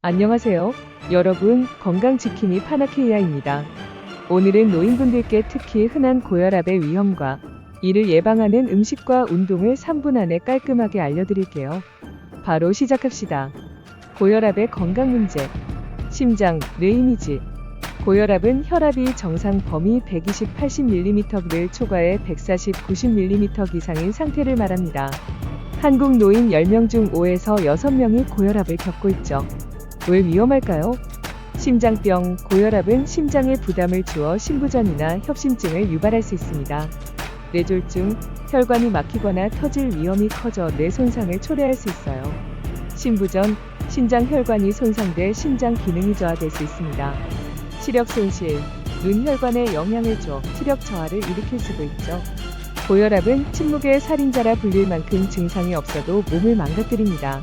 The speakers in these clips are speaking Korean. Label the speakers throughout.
Speaker 1: 안녕하세요. 여러분, 건강지킴이 파나케이아입니다. 오늘은 노인분들께 특히 흔한 고혈압의 위험과 이를 예방하는 음식과 운동을 3분 안에 깔끔하게 알려드릴게요. 바로 시작합시다. 고혈압의 건강 문제. 심장, 뇌 이미지. 고혈압은 혈압이 정상 범위 120, 80mm를 초과해 140, 90mm 이상인 상태를 말합니다. 한국 노인 10명 중 5에서 6명이 고혈압을 겪고 있죠. 왜 위험할까요? 심장병, 고혈압은 심장에 부담을 주어 심부전이나 협심증을 유발할 수 있습니다. 뇌졸중, 혈관이 막히거나 터질 위험이 커져 뇌 손상을 초래할 수 있어요. 심부전, 심장 혈관이 손상돼 심장 기능이 저하될 수 있습니다. 시력 손실, 눈 혈관에 영향을 줘 시력 저하를 일으킬 수도 있죠. 고혈압은 침묵의 살인자라 불릴 만큼 증상이 없어도 몸을 망가뜨립니다.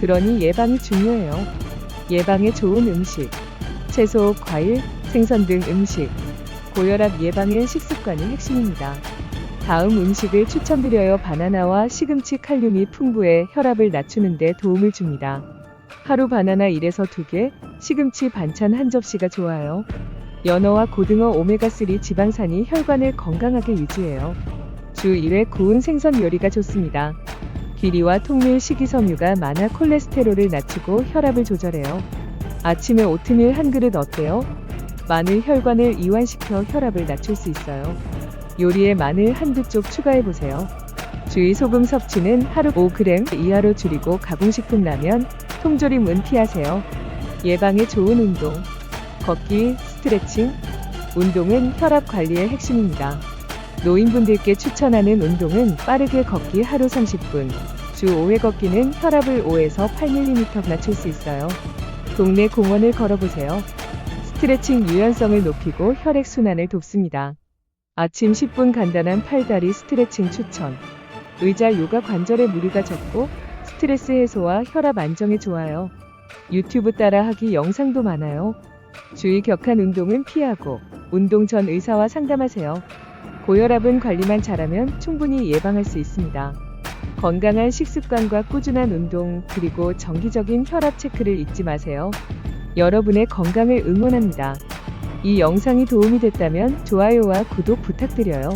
Speaker 1: 그러니 예방이 중요해요. 예방에 좋은 음식, 채소, 과일, 생선 등 음식, 고혈압 예방의 식습관이 핵심입니다. 다음 음식을 추천드려요. 바나나와 시금치 칼륨이 풍부해 혈압을 낮추는 데 도움을 줍니다. 하루 바나나 1에서 2개, 시금치 반찬 한 접시가 좋아요. 연어와 고등어 오메가3 지방산이 혈관을 건강하게 유지해요. 주 1회 구운 생선 요리가 좋습니다. 귀리와 통밀 식이섬유가 많아 콜레스테롤을 낮추고 혈압을 조절해요. 아침에 오트밀 한 그릇 어때요? 마늘 혈관을 이완시켜 혈압을 낮출 수 있어요. 요리에 마늘 한두 쪽 추가해보세요. 주의 소금 섭취는 하루 5g 이하로 줄이고 가공식품 라면, 통조림은 피하세요. 예방에 좋은 운동. 걷기, 스트레칭. 운동은 혈압 관리의 핵심입니다. 노인분들께 추천하는 운동은 빠르게 걷기 하루 30분, 주 5회 걷기는 혈압을 5에서 8mm 낮출 수 있어요. 동네 공원을 걸어보세요. 스트레칭 유연성을 높이고 혈액순환을 돕습니다. 아침 10분 간단한 팔다리 스트레칭 추천. 의자 요가 관절에 무리가 적고 스트레스 해소와 혈압 안정에 좋아요. 유튜브 따라하기 영상도 많아요. 주의 격한 운동은 피하고 운동 전 의사와 상담하세요. 고혈압은 관리만 잘하면 충분히 예방할 수 있습니다. 건강한 식습관과 꾸준한 운동, 그리고 정기적인 혈압 체크를 잊지 마세요. 여러분의 건강을 응원합니다. 이 영상이 도움이 됐다면 좋아요와 구독 부탁드려요.